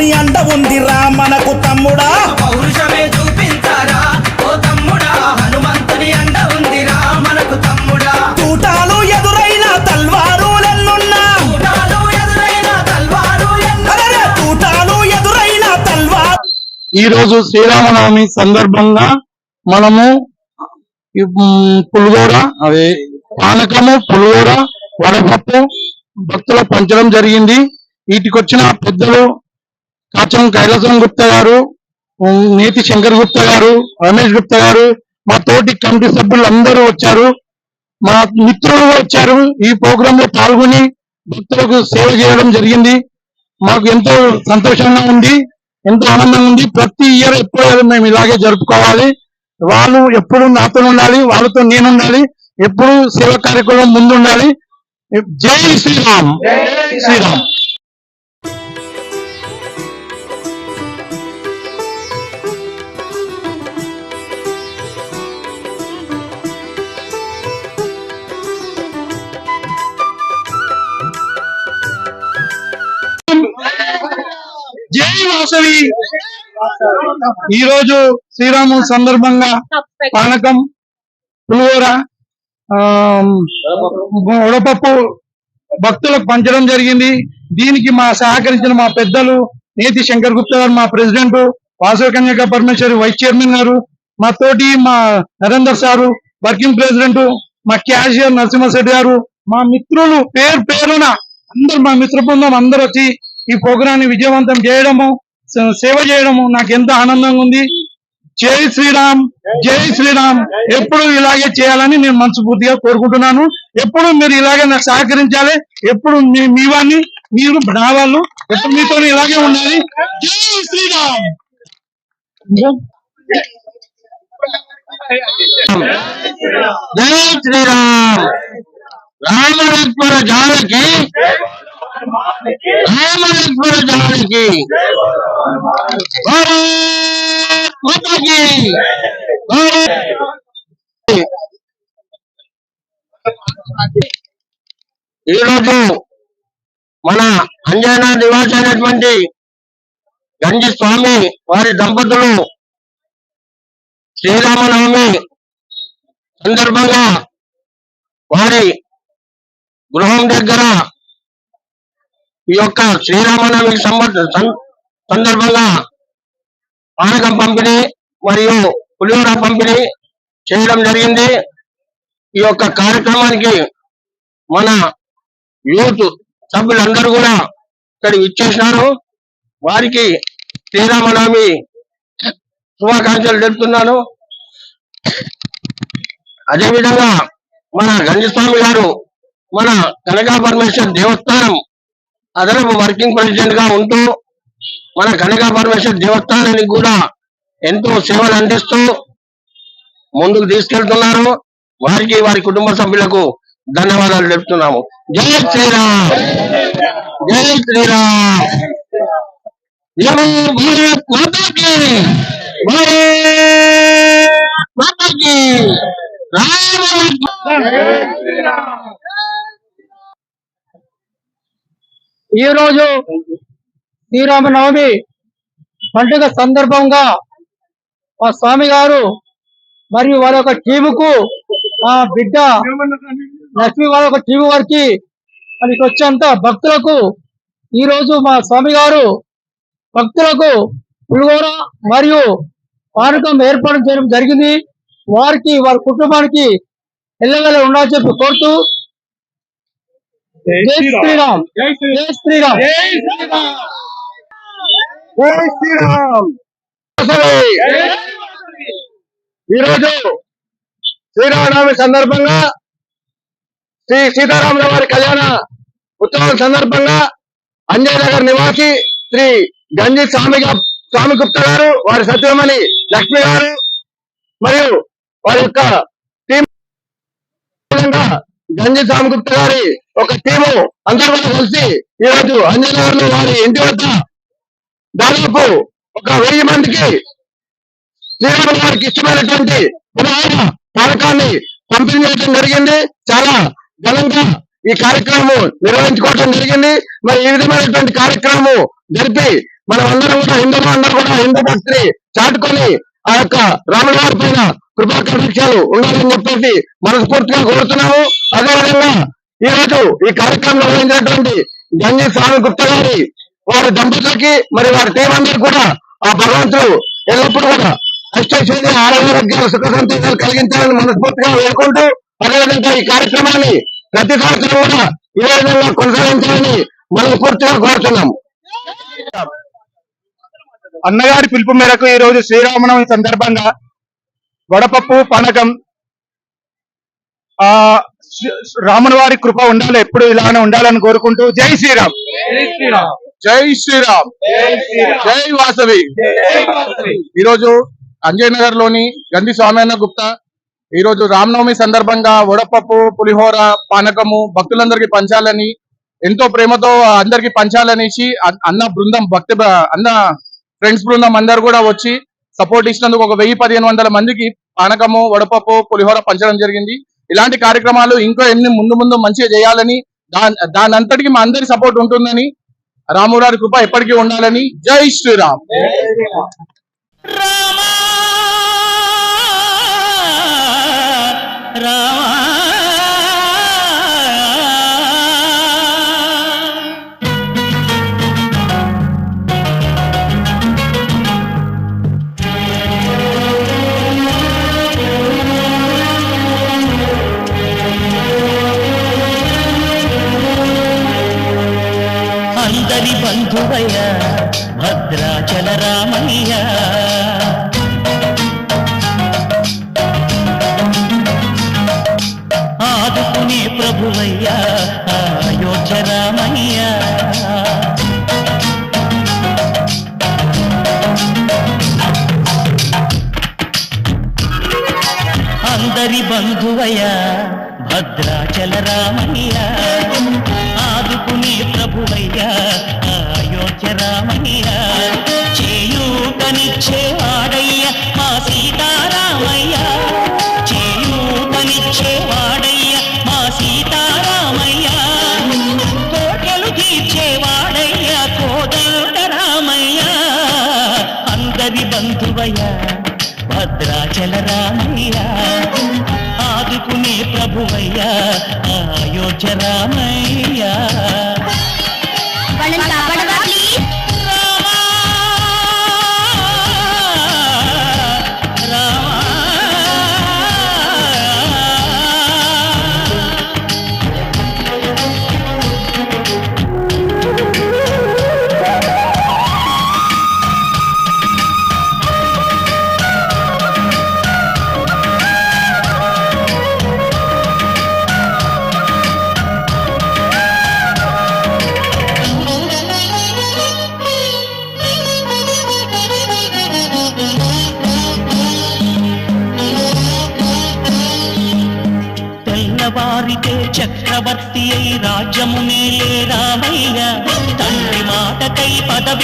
హనుమంతుని అండ ఉందిరా మనకు తమ్ముడా. పౌరుషమే చూపించారా? ఓ తమ్ముడా హనుమంతుని అండ ఉందిరా మనకు తమ్ముడా. తూటాలు ఎదురైన తల్వారు ఎన్నో అరెరే, తూటాలు ఎదురైన తల్వారు. ఈ రోజు శ్రీరామనవమి సందర్భంగా మనము పులిగోర అదే పానకము పులిగోర వడపప్పు భక్తులకు పంచడం జరిగింది. వీటికి వచ్చిన పెద్దలు కాచం కైలాసం గుప్తా గారు నేతి శంకర్ గుప్తా గారు రమేష్ గుప్తా గారు మా తోటి కమిటీ సభ్యులు అందరూ వచ్చారు. మా మిత్రులు వచ్చారు. ఈ ప్రోగ్రామ్లో పాల్గొని భక్తులకు సేవ చేయడం జరిగింది. మాకు ఎంతో సంతోషంగా ఉంది ఎంతో ఆనందంగా ఉంది. ప్రతి ఇయర్ ఎప్పుడు మేము ఇలాగే జరుపుకోవాలి. వాళ్ళు ఎప్పుడు నాతో ఉండాలి వాళ్ళతో నేను ఉండాలి ఎప్పుడు సేవ కార్యక్రమం ముందు ఉండాలి జై శ్రీరామ్. శ్రీరామ్. జై వాసవి. ఈ రోజు శ్రీరాముల సందర్భంగా పానకం పులిహోర ఆ, భక్తులకు పంచడం జరిగింది. దీనికి మా సహకరించిన మా పెద్దలు నేతి శంకర్ గుప్తా గారు మా president Vasava Kanyaka Parameshwari vice chairman గారు మా తోటి మా నరేందర్ సారు వర్కింగ్ ప్రెసిడెంట్ మా క్యాషియర్ నరసింహశెట్టి గారు మా మిత్రులు పేరు పేరున అందరు మా మిత్ర బృందం అందరు వచ్చి ఈ ప్రోగ్రాన్ని విజయవంతం చేయడము సేవ చేయడము నాకు ఎంత ఆనందంగా ఉంది. జై శ్రీరామ్ జై శ్రీరామ్. ఎప్పుడు ఇలాగే చేయాలని నేను మనస్ఫూర్తిగా కోరుకుంటున్నాను. ఎప్పుడు మీరు ఇలాగే నాకు సహకరించాలి ఎప్పుడు మీ మీ వాడిని మీరు నా వాళ్ళు ఎప్పుడు మీతో ఇలాగే ఉండాలి. జై శ్రీరామ్! జై శ్రీరామ్! రామ జానకి! రామ లక్ష్మణ జానకి భారత్ ఈరోజు మన అంజనా నివాస్ అయినటువంటి గంజి స్వామి వారి దంపతులు శ్రీరామనవమి సందర్భంగా వారి గృహం దగ్గర ఈ యొక్క శ్రీరామనవమి సంబ- సందర్భంగా పానకం పంపిణీ మరియు పులిహోర పంపిణీ చేయడం జరిగింది. ఈ యొక్క కార్యక్రమానికి మన యూత్ సభ్యులందరూ కూడా ఇక్కడ ఇచ్చేసినారు. వారికి శ్రీరామనవమి శుభాకాంక్షలు తెలుపుతున్నాను. అదేవిధంగా మన గంజస్వామి గారు మన కనకా పరమేశ్వర దేవస్థానం అదనపు వర్కింగ్ ప్రెసిడెంట్గా ఉంటూ మన కనక పరమేశ్వర్ దేవస్థానానికి కూడా ఎంతో సేవలు అందిస్తూ ముందుకు తీసుకెళ్తున్నారు. వారికి వారి కుటుంబ సభ్యులకు ధన్యవాదాలు చెప్తున్నాము జై శ్రీరామ్! జై శ్రీరామ్! భారత్ మాతాకి! భారత్ మాతాకి! రామ ఈ రోజు శ్రీరామనవమి పండుగ సందర్భంగా మా స్వామి గారు మరియు వారి యొక్క టీముకు మా బిడ్డ లక్ష్మి వారి యొక్క టీము వారికి మనకి వచ్చేంత భక్తులకు ఈ రోజు మా స్వామి గారు భక్తులకు పులిగోర మరియు పానకం ఏర్పాటు చేయడం జరిగింది. వారికి వారి కుటుంబానికి ఎల్లవెల్ల ఉండాలని చెప్పి కోరుతూ జై శ్రీరామ్. జై శ్రీరామ్. జై శ్రీరామ్. ఈరోజు శ్రీరామనవమి సందర్భంగా శ్రీ సీతారాముల వారి కళ్యాణ ఉత్సవం సందర్భంగా అంజయనగర్ నివాసి శ్రీ గంజి స్వామి స్వామి గుప్తా గారు వారి సత్యమణి లక్ష్మి గారు మరియు వారి యొక్క టీం గంజి సామగుప్త గారి ఒక టీము అందరూ కలిసి ఈ రోజు అంజనగర్ వారి ఇంటి వద్ద దాదాపు ఒక వెయ్యి మందికి శ్రీరాముల వారికి ఇష్టమైనటువంటి పురాణ పథకాన్ని పంపిణీ చేయడం జరిగింది. చాలా ఘనంగా ఈ కార్యక్రమం నిర్వహించుకోవడం జరిగింది. మరి ఈ విధమైనటువంటి కార్యక్రమం జరిపి మనం అందరం కూడా హిందూ అందరూ కూడా హిందూ భక్తిని చాటుకొని ఆ యొక్క రాముల వారి పైన కృపా కటాక్షాలు ఉండాలని చెప్పేసి మనస్ఫూర్తిగా కోరుతున్నాము. అదేవిధంగా ఈ రోజు ఈ కార్యక్రమంలో నిర్వహించినటువంటి గంజి స్వామి గుప్తా గారి వారి దంపతులకి మరి వారి టీం అందరూ కూడా ఆ భగవంతుడు ఎల్లప్పుడూ కూడా అష్టైశ్వర్య ఆరోగ్య సుఖ సంతోషాలు కలిగించాలని మనస్ఫూర్తిగా వేడుకుంటూ అదేవిధంగా ఈ కార్యక్రమాన్ని ప్రతి సంవత్సరం కూడా ఇదే విధంగా కొనసాగించాలని మనస్ఫూర్తిగా కోరుతున్నాం. అన్నగారి పిలుపు మేరకు ఈ రోజు శ్రీరామనవమి సందర్భంగా వడపప్పు పనకం ఆ రాముని వారి కృప ఉండాలి ఎప్పుడు ఇలానే ఉండాలని కోరుకుంటూ జై శ్రీరామ్. జై శ్రీరామ్. జై వాసవి. ఈ రోజు అంజయ్ నగర్లోని గంధి స్వామి గుప్తా ఈ రోజు రామనవమి సందర్భంగా వడపప్పు పులిహోర పానకము భక్తులందరికీ పంచాలని ఎంతో ప్రేమతో అందరికి పంచాలనేసి అన్న బృందం భక్తి అన్న ఫ్రెండ్స్ బృందం అందరు కూడా వచ్చి సపోర్ట్ ఇచ్చినందుకు ఒక వెయ్యి పదిహేను వందల మందికి పానకము వడపప్పు పులిహోర పంచడం జరిగింది. ఇలాంటి కార్యక్రమాలు ఇంకా ఎన్ని ముందు ముందు మంచిగా చేయాలని దాని అంతటికి మా అందరి సపోర్ట్ ఉంటుందని రామురారి కృప ఎప్పటికీ ఉండాలని జై శ్రీరామ్. రామా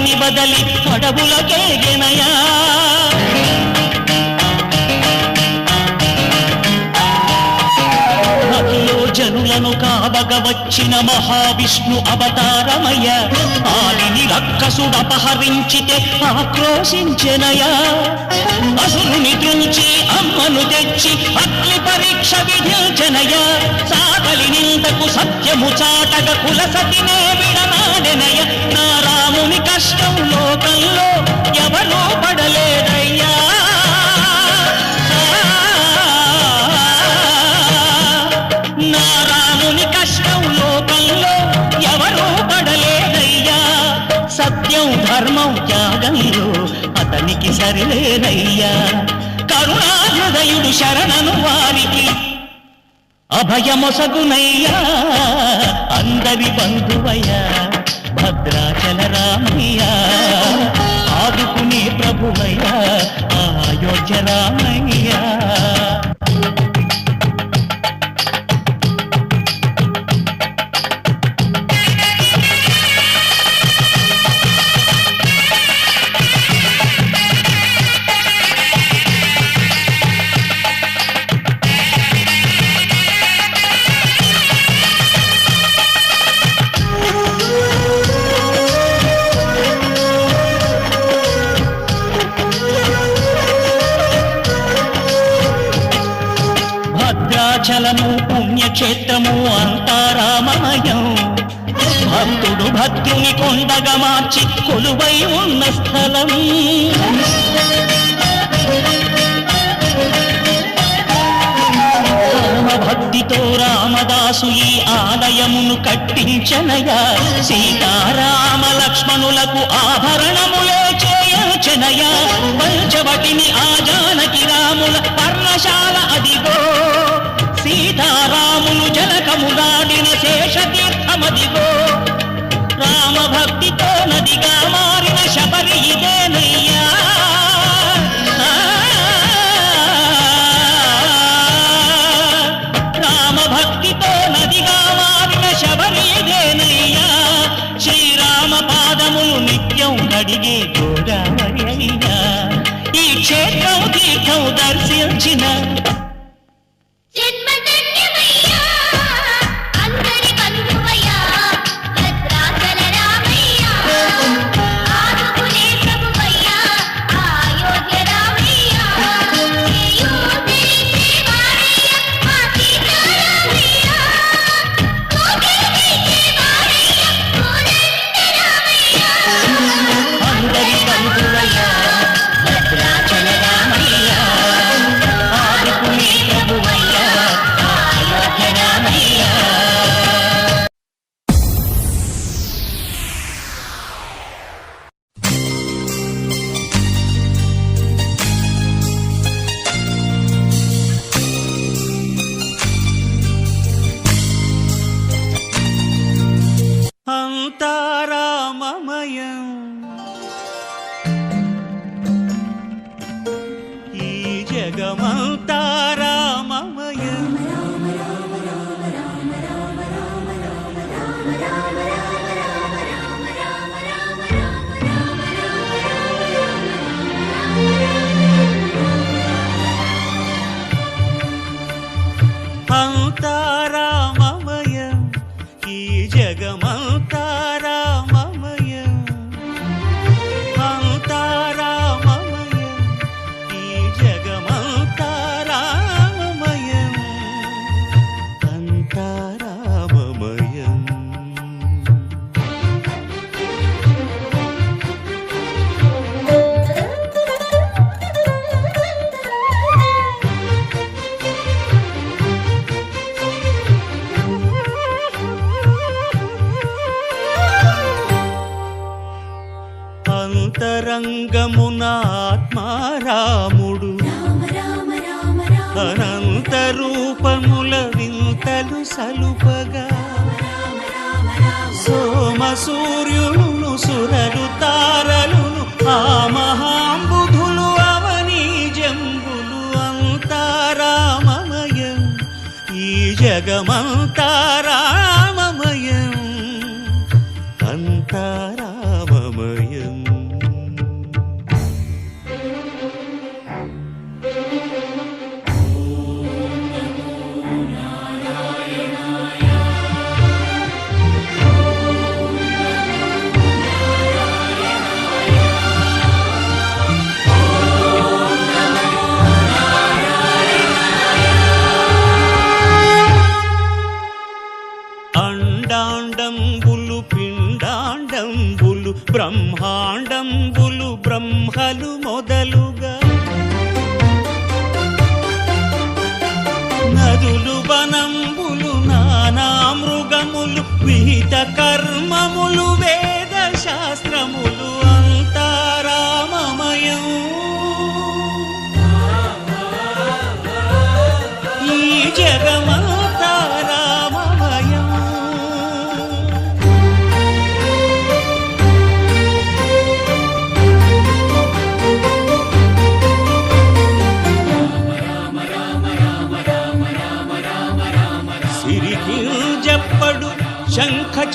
పదవిని బదలి అడవులకేగెనయా నదిలో వచ్చిన మహావిష్ణు అవతారమయ్య. ఆలిని రక్కసుడపహరించితే ఆక్రోశించెనయా అసురుని తుంచి అమ్మను తెచ్చి అగ్ని పరీక్ష విధించనయ సాగలి నిందకు సత్యము చాటగ కుల సతినే విడనాడెనయ నా రాముని కష్టం లోకంలో ఎవరూ పడలేదయ్యా ధర్మం త్యాగంలో అతనికి సరిలేనయ్యా. కరుణాహృదయుడు శరణను వారికి అభయమొసగునయ్యా. అందరి బంధువయ్యా భద్రాచల రామయ్య క్షేత్రము అంతా అంతారామమయం భక్తుడు భక్తుని కొండగా మార్చి కొలువై ఉన్న స్థలం. భక్తితో రామదాసు ఈ ఆలయమును కట్టించనయ. సీతారామ లక్ష్మణులకు ఆభరణములే చేయించనయ. పంచవటిని ఆ జానకి రాముల పర్ణశాల అదిగో సీతారాములు జనకములాడిన శేషతీర్థమదిగో. రామ భక్తితో నదిగా మారిన శబరి ఇదేనయ్యా. రామ భక్తితో నదిగా మారిన శబరి ఇదేనయ్యా. శ్రీరామ పాదములు నిత్యం కడిగే గోదావరి అయ్యా. ఈ క్షేత్రం తీర్థం దర్శించిన ఆత్మారాముడు అనంత రూపముల వింతలు సలుపగా. సోమ సూర్యులను సురలు తారలును ఆ మహాంబుధులు అవనీ జంబులు అంతారామమయం ఈ జగమంతారామమయం 不怕。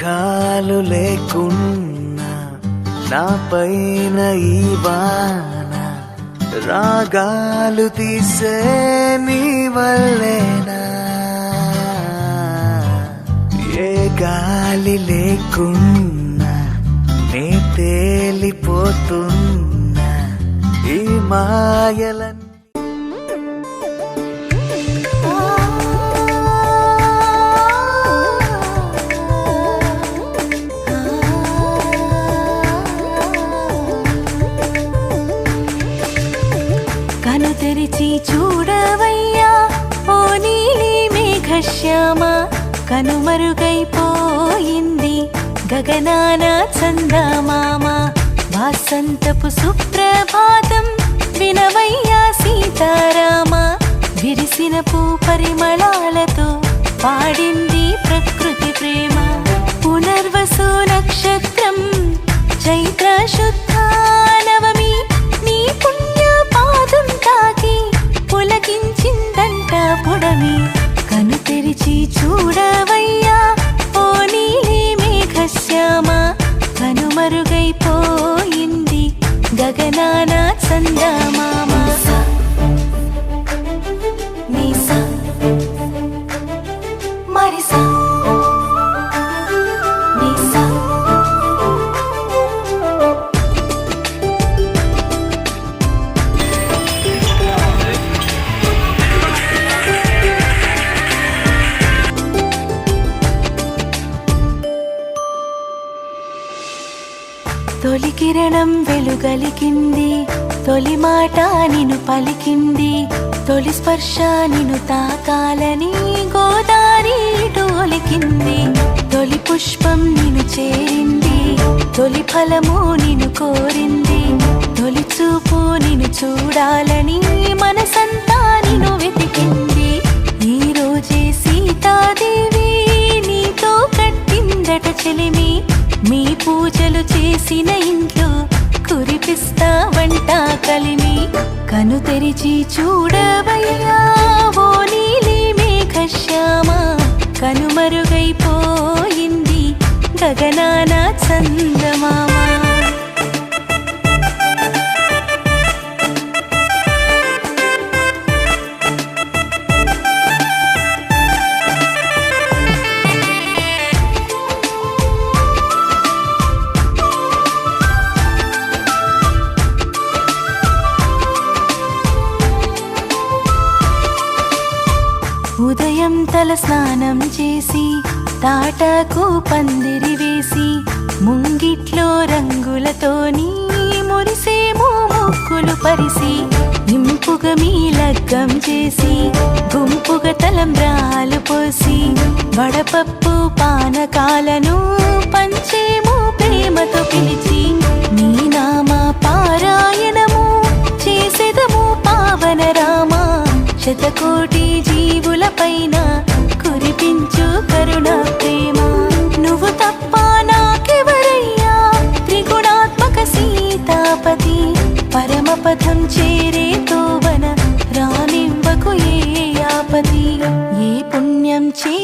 మేఘాలు లేకున్నా నా పైన ఈ వాన రాగాలు తీసే నీ వల్లేనా? ఏ గాలి లేకున్నా నే తేలిపోతున్నా ఈ మాయలని తెరిచి చూడవయ్యా. ఓ నీలి మేఘశ్యామ కనుమరుగైపోయింది. గగనాన చందమామ వాసంతపు సుప్రభాతం వినవయ్యా సీతారామ. విరిసిన పూ పరిమళాలతో పాడింది ప్రకృతి ప్రేమ. పునర్వసు నక్షత్రం చైత్ర శుద్ధ నవమి నీ పుణ్య పుడమి కను తెరిచి చూడవయ్యా. ఓ నీలి మేఘశ్యామ కనుమరుగైపోయింది గగనాన చందమామ. పలికింది. తొలి స్పర్శ నిను తాకాలని గోదారి డోలికింది తొలి పుష్పం నిను చేరింది. తొలి ఫలము నిను కోరింది. తొలి చూపు నిను చూడాలని మనసంతా నిను వెతికింది. ఈ రోజే సీతాదేవి నీతో కట్టిందట చెలిమి. మీ పూజలు చేసిన ఇంట్లో కురిపిస్తావంట కలిమి కను తెరిచి చూడవయ్యా ఓ నీలి మేఘశ్యామ. కనుమరుగైపోయింది గగనాన చందమామా. తల స్నానం చేసి తాటకు పందిరి వేసి ముంగిట్లో రంగులతోని మురిసేమో ముక్కులు పరిసి ఇంపుగా మీ లగ్గం చేసి గుంపుగా తలంబ్రాలు పోసి వడపప్పు పానకాలను పంచేమో ప్రేమతో పిలిచి నీ నామ పారాయణము చేసేదము పావన రామ. శతకోటి జీవుల పైన పథం చేరే తోవన రానివ్వకు ఏ ఆపతి? ఏ పుణ్యం చే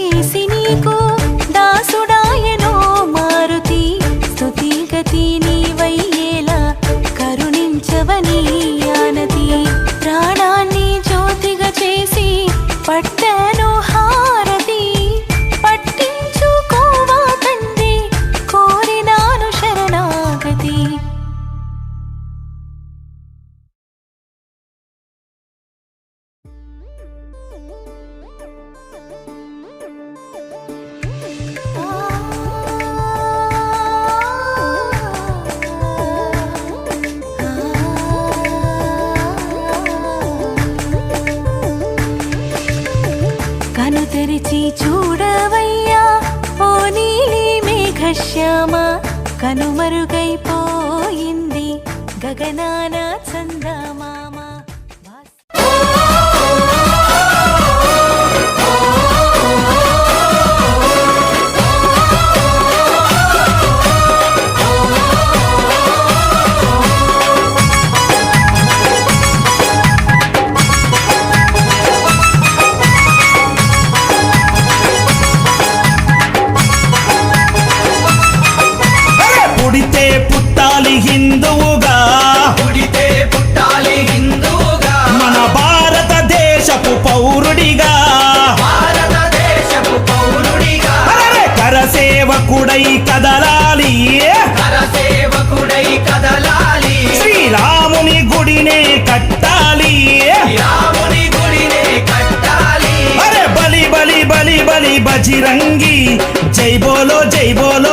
శ్యామ కనుమరుగైపోయింది గగనాన బజిరంగి. జై బోలో జై బోలో.